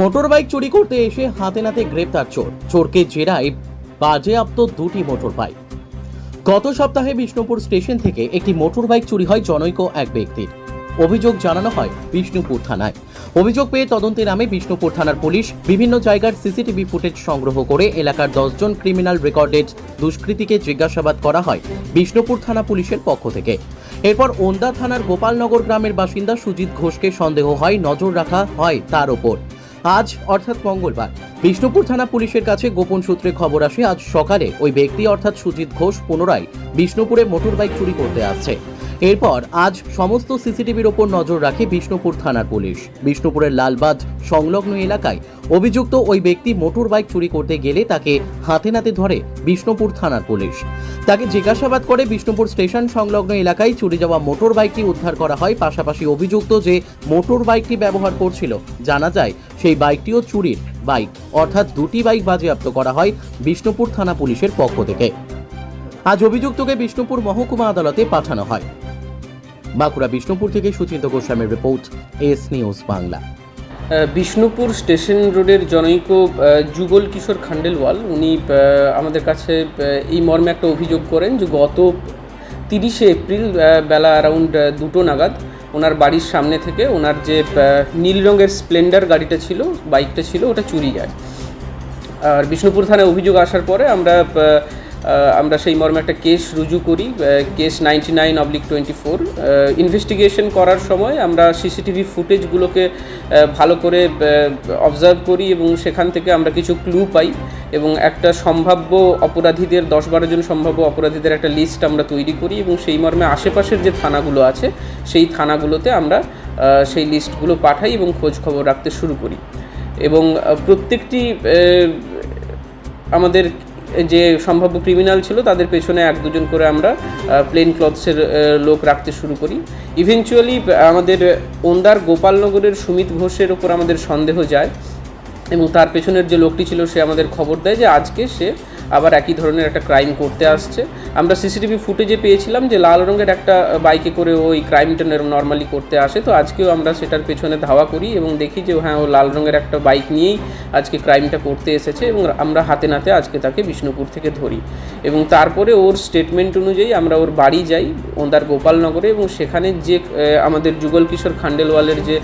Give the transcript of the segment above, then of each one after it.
Motor bike চুরি করতে এসে হাতে নাতে গ্রেপ্তার চোর। চোরকে জেরায় বাজেয়াপ্ত দুটি মোটর বাইক গত সপ্তাহে বিষ্ণুপুর স্টেশন থেকে একটি মোটর বাইক চুরি হয় জনৈক এক ব্যক্তির। অভিযোগ জানানো হয় বিষ্ণুপুর থানায়। অভিযোগ পেয়ে তদন্তে নামে বিষ্ণুপুর থানার পুলিশ। বিভিন্ন জায়গার সিসিটিভি ফুটেজ সংগ্রহ করে এলাকার দশজন ক্রিমিনাল রেকর্ডেড দুষ্কৃতীকে জিজ্ঞাসাবাদ করা হয় বিষ্ণুপুর থানা পুলিশের পক্ষ থেকে। এরপর ওন্দা থানার গোপালনগর গ্রামের বাসিন্দা সুজিত ঘোষকে সন্দেহ হয় নজর রাখা হয় তার ওপর। আজ, অর্থাৎ মঙ্গলবার, বিষ্ণুপুর থানা পুলিশের কাছে গোপন সূত্রে খবর আসে, আজ সকালে ওই ব্যক্তি, অর্থাৎ সুজিত ঘোষ, পুনরায় বিষ্ণুপুরে মোটর বাইক চুরি করতে আসছে। এরপর আজ সমস্ত সিসিটিভির ওপর নজর রাখে বিষ্ণুপুর থানার পুলিশ। বিষ্ণুপুরের লালবাদ সংলগ্ন এলাকায় অভিযুক্ত ওই ব্যক্তি মোটর বাইক চুরি করতে গেলে তাকে হাতে নাতে ধরে বিষ্ণুপুর থানার পুলিশ। তাকে জিজ্ঞাসাবাদ করে বিষ্ণুপুর স্টেশন সংলগ্ন এলাকায় চুরি যাওয়া মোটর বাইকটি উদ্ধার করা হয়। পাশাপাশি অভিযুক্ত যে মোটর বাইকটি ব্যবহার করছিল, জানা যায় সেই বাইকটিও চুরির বাইক, অর্থাৎ দুটি বাইক বাজেয়াপ্ত করা হয় বিষ্ণুপুর থানা পুলিশের পক্ষ থেকে। আজ অভিযুক্তকে বিষ্ণুপুর মহকুমা আদালতে পাঠানো হয়। বাঁকুড়া বিষ্ণুপুর থেকে সুচিন্ত গোস্বামীর report, S News Bangla. Bishnupur station রোডের জনৈক যুগল কিশোর খান্ডেলওয়াল, উনি আমাদের কাছে এই মর্মে একটা অভিযোগ করেন যে গত তিরিশে এপ্রিল বেলা অ্যারাউন্ড দুটো নাগাদ ওনার বাড়ির সামনে থেকে ওনার যে নীল রঙের স্প্লেন্ডার গাড়িটা ছিল, বাইকটা ছিল, ওটা চুরি যায়। আর বিষ্ণুপুর থানায় অভিযোগ আসার পরে আমরা আমরা সেই মর্মে একটা কেস রুজু করি case ninety nine oblique twenty four investigation করার সময় আমরা সিসিটিভি ফুটেজগুলোকে ভালো করে অবজার্ভ করি এবং সেখান থেকে আমরা কিছু ক্লু পাই এবং একটা সম্ভাব্য অপরাধীদের, দশ বারো জন সম্ভাব্য অপরাধীদের একটা লিস্ট আমরা তৈরি করি এবং সেই মর্মে আশেপাশের যে থানাগুলো আছে, সেই থানাগুলোতে আমরা সেই লিস্টগুলো পাঠাই এবং খোঁজ খবর রাখতে শুরু করি। এবং প্রত্যেকটি আমাদের যে সম্ভাব্য ক্রিমিনাল ছিল, তাদের পেছনে এক দুজন করে আমরা প্লেন ক্লথসের লোক রাখতে শুরু করি। ইভেনচুয়ালি আমাদের ওন্দার গোপালনগরের সুমিত ঘোষের ওপর আমাদের সন্দেহ যায় এবং তার পেছনের যে লোকটি ছিল, সে আমাদের খবর দেয় যে আজকে সে আবার একই ধরনের একটা ক্রাইম করতে আসছে। আমরা সিসিটিভি ফুটেজে পেয়েছিলাম যে লাল রঙের একটা বাইকে করে ওই ক্রাইমটা নর্মালি করতে আসে। তো আজকেও আমরা সেটার পেছনে ধাওয়া করি এবং দেখি যে হ্যাঁ ও লাল রঙের একটা বাইক নিয়েই আজকে ক্রাইমটা করতে এসেছে এবং আমরা হাতে নাতে আজকে তাকে বিষ্ণুপুর থেকে ধরি। এবং তারপরে ওর স্টেটমেন্ট অনুযায়ী আমরা ওর বাড়ি যাই ওন্দার গোপালনগরে এবং সেখানে যে আমাদের যুগল কিশোর খান্ডেলওয়ালের যে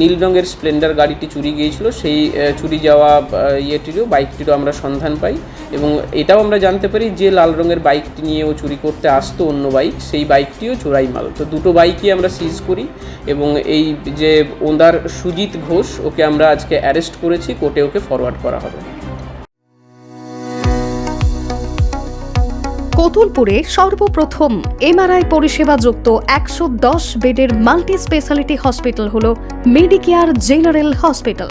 নীল রঙের স্প্লেন্ডার গাড়িটি চুরি গিয়েছিল, সেই চুরি যাওয়া ইয়েটিরও বাইকটিরও আমরা সন্ধান পাই এবং এটাও আমরা জানতে পারি যে লাল রঙের বাইকটি নিয়ে ও চুরি করতে আসতো অন্য বাইক, সেই বাইকটিও চোরাই মাল। তো দুটো বাইকই আমরা সিজ করি এবং এই যে ওন্দার সুজিত ঘোষ, ওকে আমরা আজকে অ্যারেস্ট করেছি, কোর্টে ওকে ফরওয়ার্ড করা হবে। কতুলপুরে সর্বপ্রথম এমআরআই পরিষেবা যুক্ত একশো দশ বেডের মাল্টি স্পেশালিটি হসপিটাল হল মেডিকেয়ার জেনারেল হসপিটাল